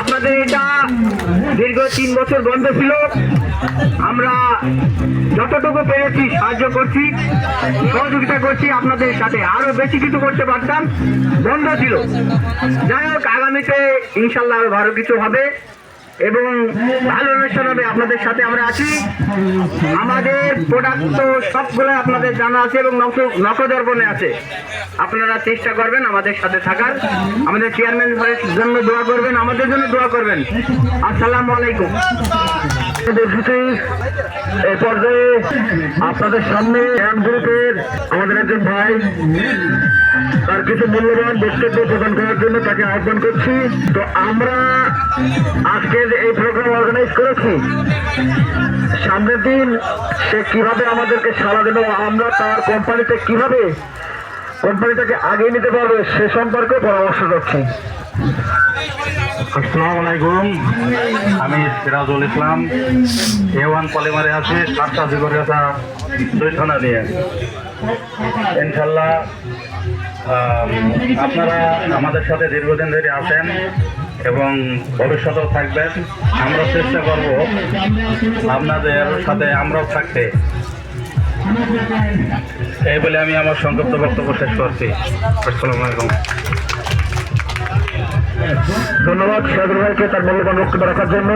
আপনাদের এটা দীর্ঘ তিন বছর বন্ধ ছিল। আমরা যতটুকু পেরেছি সাহায্য করছি, সহযোগিতা করছি আপনাদের সাথে। আরও বেশি কিছু করতে পারতাম, বন্ধ ছিল। যাই হোক, আগামীতে ইনশাল্লাহ আরও ভালো কিছু হবে। এবং ভালো অনুষ্ঠান হবে আপনাদের সাথে আমরা আছি। আমাদের প্রোডাক্ট তো সবগুলো আপনাদের জানা আছে এবং নক- নখদর্পণে আছে। আপনারা চেষ্টা করবেন আমাদের সাথে থাকার। আমাদের চেয়ারম্যান ভাইয়ের জন্য দোয়া করবেন, আমাদের জন্য দোয়া করবেন। আসসালামু আলাইকুম। পর্যায়ে আপনাদের সামনে এম গ্রুপের আমাদের একজন ভাই, তার কিছু মূল্যবান বক্তব্য প্রদান করার জন্য তাকে আহ্বান করছি। তো আমরা আজকের এই প্রোগ্রাম অর্গানাইজ করেছি, সামনের দিন সে কীভাবে আমাদেরকে সারা দেবে, আমরা তার কোম্পানিতে কীভাবে কোম্পানিটাকে আগিয়ে নিতে পারবে, সে সম্পর্কে পরামর্শ দিচ্ছি। আসসালামু আলাইকুম। আমি সিরাজুল ইসলাম এ ওয়ান পলিমারে আছি, সাতটা জীবনরেখা দুই থানা নিয়ে ইনশাল্লাহ আপনারা আমাদের সাথে দীর্ঘদিন ধরে আছেন এবং ভবিষ্যতেও থাকবেন। আমরা চেষ্টা করব আপনাদের সাথে আমরাও থাকতে। এই বলে আমি আমার সংক্ষিপ্ত বক্তব্য শেষ করছি। আসসালামু আলাইকুম। ধন্যবাদ সাহেবুল ভাইকে তার মূল্যবান বক্তব্য রাখার জন্য।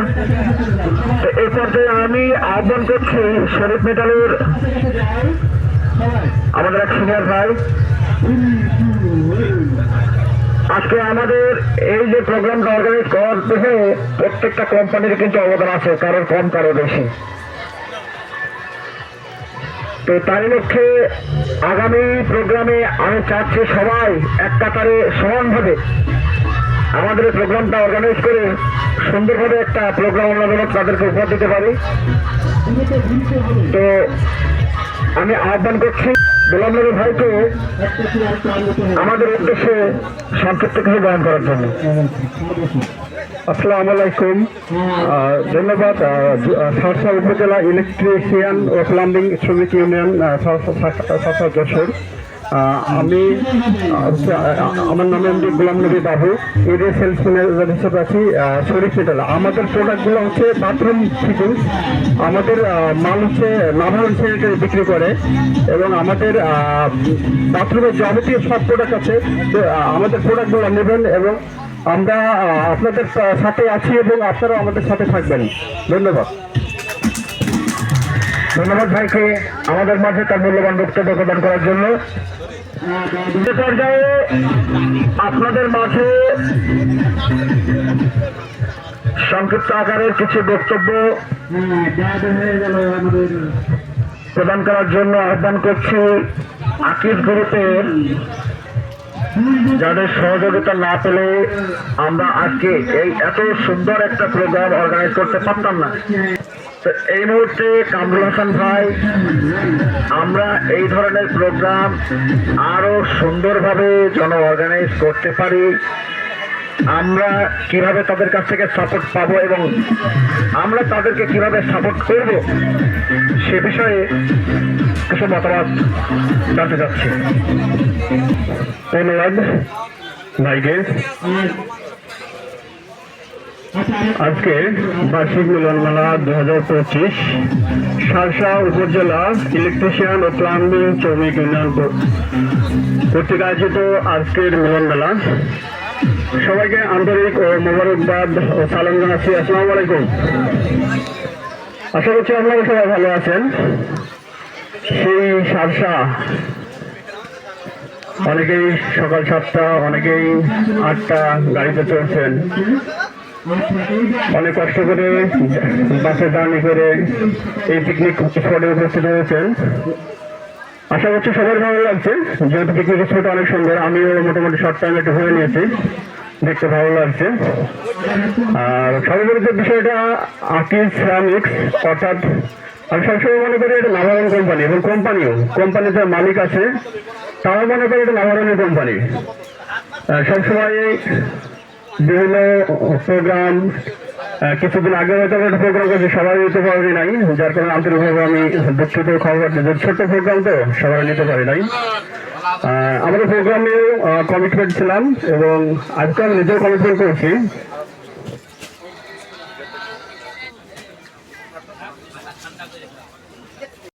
এই পর্যায়ে আমি আহ্বান করছি শরীফ মেটালের আমাদের এক সিনিয়র ভাই। আজকে আমাদের এই যে প্রোগ্রামটা অর্গানাইজ পেছনে প্রত্যেকটা কোম্পানির কিন্তু অবদান আছে, কারোর কম কারও বেশি। তো তার লক্ষ্যে আগামী প্রোগ্রামে আমি চাচ্ছি সবাই এক কাতারে সমানভাবে আমাদের প্রোগ্রামটা অর্গানাইজ করে সুন্দরভাবে একটা প্রোগ্রাম যেন তাদেরকে উপহার দিতে পারি। তো আমি আহ্বান করছি গোলাম নবী ভাইকে আমাদের উদ্দেশ্যে সংক্ষিপ্ত কিছু বয়ান করার জন্য। আসসালাম আলাইকুম। ধন্যবাদ। সারসা উপজেলা ইলেকট্রিশিয়ান ও প্লাম্বিং শ্রমিক ইউনিয়ন সরসা যশোর। আমি আমার নাম এমডি গোলাম নবী বাবু এরিয়া সেলস ম্যানেজার হিসেবে আছি শরীফ মেটালা আমাদের প্রোডাক্টগুলো হচ্ছে বাথরুম ফিটিংস আমাদের মাল হচ্ছে নাভারণ স্যানিটারি বিক্রি করে। এবং আমাদের বাথরুমের যাবতীয় সব প্রোডাক্ট আছে। আমাদের প্রোডাক্টগুলো নেবেন এবং আমরা আপনাদের সাথে আছি এবং আপনারাও আমাদের সাথে থাকবেন। ধন্যবাদ। ধন্যবাদ ভাইকে আমাদের মাঝে তার মূল্যবান বক্তব্য প্রদান করার জন্য। আপনাদের মাঝে সংক্ষিপ্ত আকারের কিছু বক্তব্য প্রদান করার জন্য আহ্বান করছি আকিব গ্রুপের। যাদের সহযোগিতা না পেলে আমরা আজকে এই এত সুন্দর একটা প্রোগ্রাম অর্গানাইজ করতে পারতাম না। এই মুহূর্তে কামরুল হাসান ভাই আমরা এই ধরনের প্রোগ্রাম আরও সুন্দরভাবে জন অর্গানাইজ করতে পারি। আমরা কীভাবে তাদের কাছ থেকে সাপোর্ট পাবো এবং আমরা তাদেরকে কীভাবে সাপোর্ট করব সে বিষয়ে কিছু মতামত জানতে চাচ্ছি। ধন্যবাদ। ভাইকে। আজকে বার্ষিক মিলন মেলা দু হাজার পঁচিশ সারসা উপজেলা ইলেকট্রিশিয়ান ও প্লাম্বিং শ্রমিক ইউনিয়ন কর্তৃক আয়োজিত আজকের মিলন মেলা। সবাইকে আন্তরিক ও মোবারকবাদ ও সালাম জানাচ্ছি। আসসালামু আলাইকুম। আশা করছি আপনারা সবাই ভালো আছেন। সেই সারসা, অনেকেই সকাল সাতটা, অনেকেই আটটা গাড়িতে চলছেন অনেক কষ্ট করে বাসে জার্নি করে এই পিকনিক স্পটে উপস্থিত হয়েছেন। আশা করছি সবার ভালো লাগছে। যেহেতু পিকনিক স্পট অনেক সুন্দর, আমিও মোটামুটি শর্ট টাইম একটু হয়ে নিয়েছি। দেখতে ভালো লাগছে। আর সর্বোপরি বিষয়টা আকিজ সিরামিক্স অর্থাৎ আমি সবসময় মনে করি এটা নাভারণ কোম্পানি এবং কোম্পানিও কোম্পানির যে মালিক আছে, তারাও মনে করি এটা নাভারণের কোম্পানি সবসময় বিভিন্ন প্রোগ্রাম কিছুদিন আগে হয়তো একটা প্রোগ্রাম করছি, সবাই নিতে পারি নাই, যার কারণে আন্তরিকভাবে আমি দুঃখিত খবর যে ছোট্ট প্রোগ্রাম তো, সবাই নিতে পারি নাই। আমাদের প্রোগ্রামেও কমিটমেন্ট ছিলাম এবং আজকে আমি নিজেও কমিটমেন্ট করেছি।